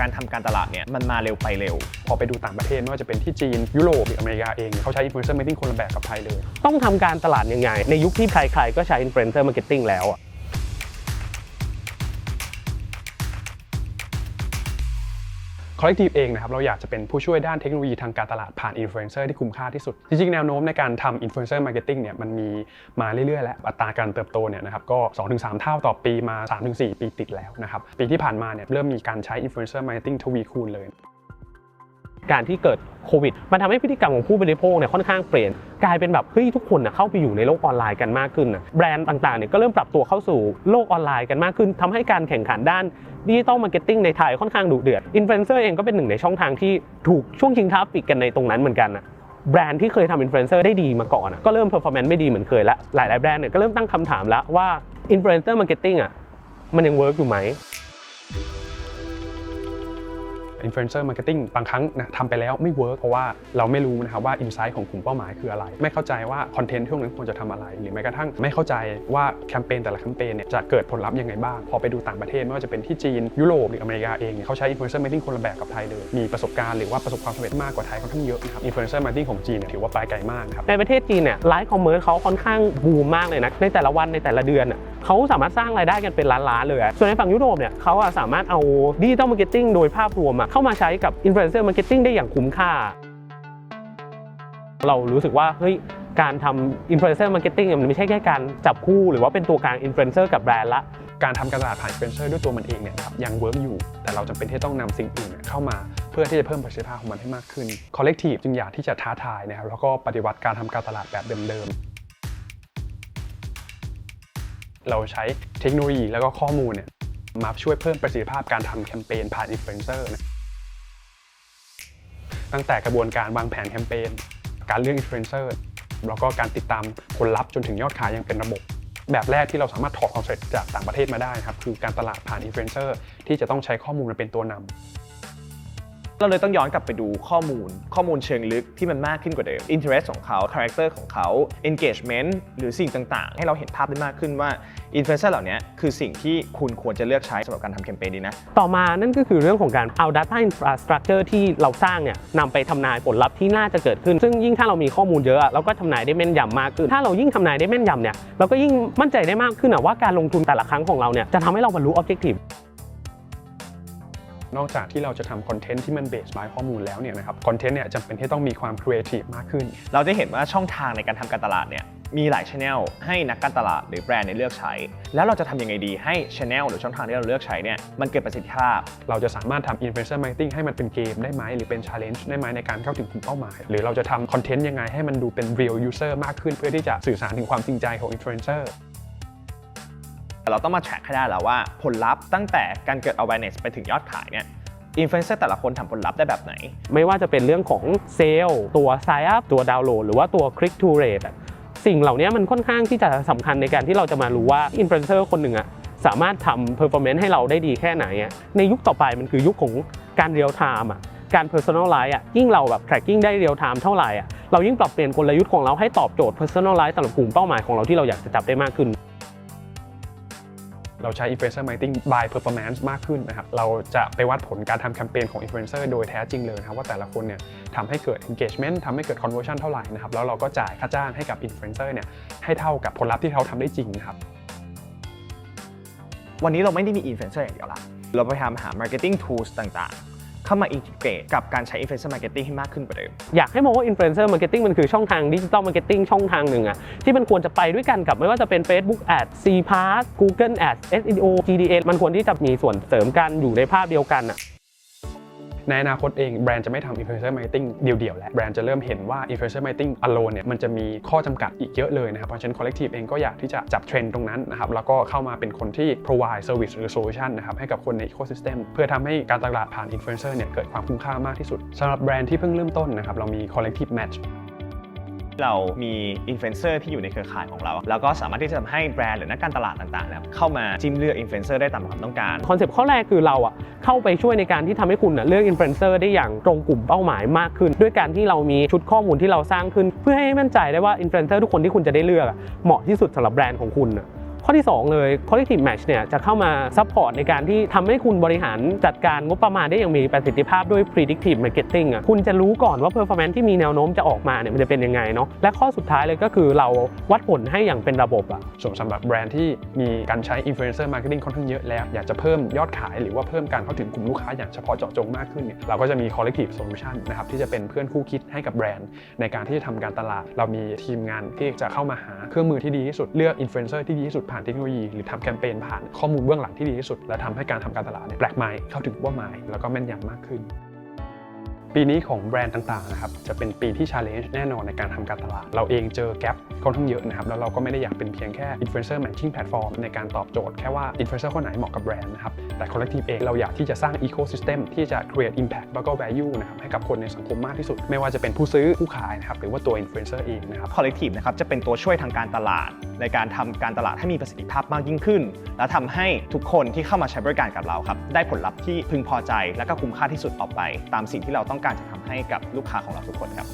การทำการตลาดเนี่ยมันมาเร็วไปเร็ว พอไปดูต่างประเทศไม่ว่าจะเป็นที่จีน ยุโรปหรืออเมริกาเอง เขาใช้ influencer marketing คนละแบบกับไทยเลย ต้องทำการตลาดยังไง ในยุคที่ใครๆก็ใช้ influencer marketing แล้วอะ คอลเลกทีฟเองนะครับเราอยากจะเป็นผู้ช่วยด้านเทคโนโลยีทางการตลาดผ่านอินฟลูเอนเซอร์ที่คุ้มค่าที่สุด จริงๆ แนวโน้มในการทำอินฟลูเอนเซอร์มาร์เก็ตติ้งเนี่ยมันมีมาเรื่อยๆ แล้วอัตราการเติบโตเนี่ยนะครับก็2-3 เท่าต่อปีมา 3-4 ปีติดแล้วนะครับปีที่ผ่านมาเนี่ยเริ่มมีการใช้อินฟลูเอนเซอร์มาร์เก็ตติ้งทวีคูณเลย การที่เกิดโควิด มันทำให้พฤติกรรมของผู้บริโภคเนี่ยค่อนข้างเปลี่ยน กลายเป็นแบบเฮ้ยทุกคนนะเข้าไปอยู่ในโลกออนไลน์กันมากขึ้นนะแบรนด์ต่างๆเนี่ยก็เริ่มปรับตัวเข้าสู่โลกออนไลน์กันมากขึ้นทำให้การแข่งขันด้านดิจิตอลมาร์เก็ตติ้งในไทยค่อนข้างดุเดือดอินฟลูเอนเซอร์เองก็เป็นหนึ่งในช่องทางที่ถูกช่วงชิงทราฟิกกันในตรงนั้นเหมือนกันนะแบรนด์ที่เคยทำอินฟลูเอนเซอร์ได้ดีมาก่อนก็เริ่มเพอร์ฟอร์แมนซ์ไม่ดีเหมือนเคยละหลายๆแบรนด์เนี่ยก็เริ่มตั้งคำถามแล้วว่าอินฟลูเอนเซอร์มาร์เก็ตติ้งอะมันยังเวิร์กอยู่ไหม อินฟลูเอนเซอร์มาร์เก็ตติ้งบางครั้งนะทำไปแล้วไม่เวิร์กเพราะว่าเราไม่รู้นะครับว่าอินไซต์ของกลุ่มเป้าหมายคืออะไร ไม่เข้าใจว่าคอนเทนต์ช่วงนั้นควรจะทำอะไร หรือแม้กระทั่งไม่เข้าใจว่าแคมเปญแต่ละแคมเปญเนี่ยจะเกิดผลลัพธ์ยังไงบ้าง พอไปดูต่างประเทศไม่ว่าจะเป็นที่จีนยุโรปหรืออเมริกาเองเนี่ยเขาใช้อินฟลูเอนเซอร์มาร์เก็ตติ้งคนละแบบกับไทยเลยมีประสบการณ์หรือว่าประสบความสำเร็จมากกว่าไทยค่อนข้างเยอะนะครับอินฟลูเอนเซอร์มาร์เก็ตติ้งของจีนเนี่ยถือว่าไปไกลมากครับในประเทศจีนเนี่ยไลฟ์คอมเมอร์เขาค่อนข้างบูมมากเลยนะในแต่ละวันในแต่ละเดือน เขาสามารถสร้างรายได้กันเป็นล้านๆเลยส่วนในฝั่งยุโรปเนี่ยเขาสามารถเอาดิจิตอลมาร์เก็ตติ้งโดยภาพรวมเข้ามาใช้กับอินฟลูเอนเซอร์มาร์เก็ตติ้งได้อย่างคุ้มค่า เรารู้สึกว่าเฮ้ยการทำอินฟลูเอนเซอร์มาร์เก็ตติ้งมันไม่ใช่แค่การจับคู่หรือว่าเป็นตัวกลางอินฟลูเอนเซอร์กับแบรนด์ละการทำการตลาดผ่านอินฟลูเอนเซอร์ด้วยตัวมันเองเนี่ยครับยังเวิร์กอยู่ แต่เราจำเป็นที่ต้องนำสิ่งอื่นเข้ามาเพื่อที่จะเพิ่มประสิทธิภาพของมันให้มากขึ้น Collective จึงอยากที่จะท้าทายนะครับแล้วก็ปฏิวัติการทำการตลาดแบบเดิมๆ เราใช้เทคโนโลยีแล้วก็ข้อมูลเนี่ยมาช่วยเพิ่มประสิทธิภาพการทำแคมเปญผ่านอินฟลูเอนเซอร์นะตั้งแต่กระบวนการวางแผนแคมเปญ การเลือกอินฟลูเอนเซอร์แล้วก็การติดตามผลลัพธ์จนถึงยอดขายอย่างเป็นระบบ แบบแรกที่เราสามารถถอดความสำเร็จจากต่างประเทศมาได้นะครับคือการตลาดผ่านอินฟลูเอนเซอร์ที่จะต้องใช้ข้อมูลมาเป็นตัวนำ เราเลยต้องย้อนกลับไปดูข้อมูล ข้อมูลเชิงลึกที่มันมากขึ้นกว่าเดิม interest ของเขา character ของเขา engagement หรือสิ่งต่างๆ ให้เราเห็นภาพได้มากขึ้นว่า influencer เหล่านี้คือสิ่งที่คุณควรจะเลือกใช้สำหรับการทำแคมเปญดีนะ ต่อมานั่นก็คือเรื่องของการเอา Data Infrastructure ที่เราสร้างเนี่ยนำไปทำนายผลลัพธ์ที่น่าจะเกิดขึ้น ซึ่งยิ่งถ้าเรามีข้อมูลเยอะเราก็ทำนายได้แม่นยำมากขึ้น ถ้าเรายิ่งทำนายได้แม่นยำเนี่ยเราก็ยิ่งมั่นใจได้มากขึ้นว่าการลงทุนแต่ละครั้งของเราเนี่ยจะทำให้เราบรรลุ Objective นอกจากที่เราจะทำคอนเทนต์ที่มันเบสบายข้อมูลแล้วเนี่ยนะครับคอนเทนต์เนี่ยจำเป็นที่ต้องมีความครีเอทีฟมากขึ้น เราจะเห็นว่าช่องทางในการทำการตลาดเนี่ยมีหลายช anel ให้นักการตลาดหรือแบรนด์เนี่ยเลือกใช้ แล้วเราจะทำยังไงดีให้ช anel หรือช่องทางที่เราเลือกใช้เนี่ยมันเกิดประสิทธิภาพ เราจะสามารถทำอินฟลูเอนเซอร์มาร์เก็ตติ้งให้มันเป็นเกมได้ไหมหรือเป็นชาเลนจ์ได้ไหมในการเข้าถึงกลุ่มเป้าหมาย หรือเราจะทำคอนเทนต์ยังไงให้มันดูเป็น real user มากขึ้น เพื่อที่จะสื่อสารถึงความจริงใจของอิ เราต้องมา track ให้ได้แล้วว่าผลลัพธ์ตั้งแต่การเกิด awareness ไปถึงยอดขายเนี่ยอินฟลูเอนเซอร์แต่ละคนทำผลลัพธ์ได้แบบไหน ไม่ว่าจะเป็นเรื่องของเซลล์ตัว sign up ตัวดาวน์โหลดหรือว่าตัว click to rate สิ่งเหล่านี้มันค่อนข้างที่จะสำคัญในการที่เราจะมารู้ว่าอินฟลูเอนเซอร์คนหนึ่งอะสามารถทำ performance ให้เราได้ดีแค่ไหนอะในยุคต่อไปมันคือยุคของการเรียลไทม์อะการ personalize อะยิ่งเราแบบ tracking ได้เรียลไทม์เท่าไหร่อะเรายิ่งปรับเปลี่ยนกลยุทธ์ของเราให้ตอบโจทย์ personalize สำหรับกลุ่มเป้าหมายของเราที่เราอยากจะจับได้มากขึ้น เราใช้ Influencer Marketing by Performance มากขึ้นนะครับ เราจะไปวัดผลการทำแคมเปญของ Influencer โดยแท้จริงเลยนะครับว่าแต่ละคนเนี่ยทำให้เกิด engagement ทำให้เกิด conversion เท่าไหร่นะครับ แล้วเราก็จ่ายค่าจ้างให้กับ Influencer เนี่ยให้เท่ากับผลลัพธ์ที่เขาทำได้จริงนะครับ วันนี้เราไม่ได้มีอินฟลูเอนเซอร์อย่างเดียวละเราพยายามหา marketing tools ต่างๆ เข้ามาอินทิเกรตกับการใช้ influencer marketing ให้มากขึ้นกว่าเดิม อยากให้มองว่า influencer marketing มันคือช่องทางดิจิตอลมาร์เก็ตติ้งช่องทางหนึ่งอะที่มันควรจะไปด้วยกันกับไม่ว่าจะเป็น Facebook Ad C Pass Google Ads SEO GDA มันควรที่จะมีส่วนเสริมกันอยู่ในภาพเดียวกันอะ ในอนาคตเองแบรนด์จะไม่ทำ influencer marketing เดี่ยวๆแล้วแบรนด์จะเริ่มเห็นว่า influencer marketing alone เนี่ยมันจะมีข้อจำกัดอีกเยอะเลยนะครับเพราะฉะนั้น collective เองก็อยากที่จะจับเทรนด์ตรงนั้นนะครับแล้วก็เข้ามาเป็นคนที่ provide service หรือ solution นะครับให้กับคนใน ecosystem เพื่อทำให้การตลาดผ่าน influencer เนี่ยเกิดความคุ้มค่ามากที่สุดสำหรับแบรนด์ที่เพิ่งเริ่มต้นนะครับเรามี collective match เรามีอินฟลูเอนเซอร์ที่อยู่ในเครือข่ายของเรา แล้วก็สามารถที่จะทำให้แบรนด์หรือนักการตลาดต่างๆเนี่ยเข้ามาจิ้มเลือกอินฟลูเอนเซอร์ได้ตามความต้องการ คอนเซปต์ข้อแรกคือเราอะเข้าไปช่วยในการที่ทำให้คุณเลือกอินฟลูเอนเซอร์ได้อย่างตรงกลุ่มเป้าหมายมากขึ้น ด้วยการที่เรามีชุดข้อมูลที่เราสร้างขึ้น เพื่อให้มั่นใจได้ว่าอินฟลูเอนเซอร์ทุกคนที่คุณจะได้เลือกเหมาะที่สุดสำหรับแบรนด์ของคุณ ข้อที่ 2 เลย collective match เนี่ยจะเข้ามาซัพพอร์ตในการที่ทำให้คุณบริหารจัดการงบประมาณได้อย่างมีประสิทธิภาพด้วย predictive marketing อะคุณจะรู้ก่อนว่า performance ที่มีแนวโน้มจะออกมาเนี่ยมันจะเป็นยังไงเนาะและข้อสุดท้ายเลยก็คือเราวัดผลให้อย่างเป็นระบบอะส่วนสำหรับแบรนด์ที่มีการใช้ influencer marketing ค่อนข้างเยอะแล้ว อยากจะเพิ่มยอดขายหรือว่าเพิ่มการเข้าถึงกลุ่มลูกค้าอย่างเฉพาะเจาะจงมากขึ้นเนี่ยเราก็จะมี collective solution นะครับที่จะเป็นเพื่อนคู่คิดให้กับแบรนด์ ในการที่จะทำการตลาด เรามีทีมงานที่จะเข้ามาหาเครื่องมือที่ดีที่สุดเลือก influencer ที่ดีที่สุดผ่านเทคโนโลยี หรือทำแคมเปญผ่านข้อมูลเบื้องหลังที่ดีที่สุด และทำให้การทำการตลาดเนี่ยแปลกใหม่เข้าถึงเป้าหมาย แล้วก็แม่นยำมากขึ้น ปีนี้ของแบรนด์ต่างๆนะครับจะเป็นปีที่ challenge แน่นอนในการทำการตลาด เราเองเจอแกลบค่อนข้างเยอะนะครับแล้วเราก็ไม่ได้อยากเป็นเพียงแค่ influencer matching platform ในการตอบโจทย์แค่ว่า influencer คนไหนเหมาะกับแบรนด์นะครับแต่ collective เองเราอยากที่จะสร้าง ecosystem ที่จะ create impact แล้วก็ value นะครับให้กับคนในสังคมมากที่สุด ไม่ว่าจะเป็นผู้ซื้อผู้ขายนะครับหรือว่าตัว influencer เองนะครับ collective นะครับจะเป็นตัวช่วยทางการตลาด ในการทำการตลาดให้มีประสิทธิภาพมากยิ่งขึ้น และทำให้ทุกคนที่เข้ามาใช้บริการกับเราครับได้ผลลัพธ์ที่พึงพอใจและก็คุ้มค่าที่สุดออกไป ตามสิ่งที่เราต้องการจะทำให้กับลูกค้าของเราทุกคนครับ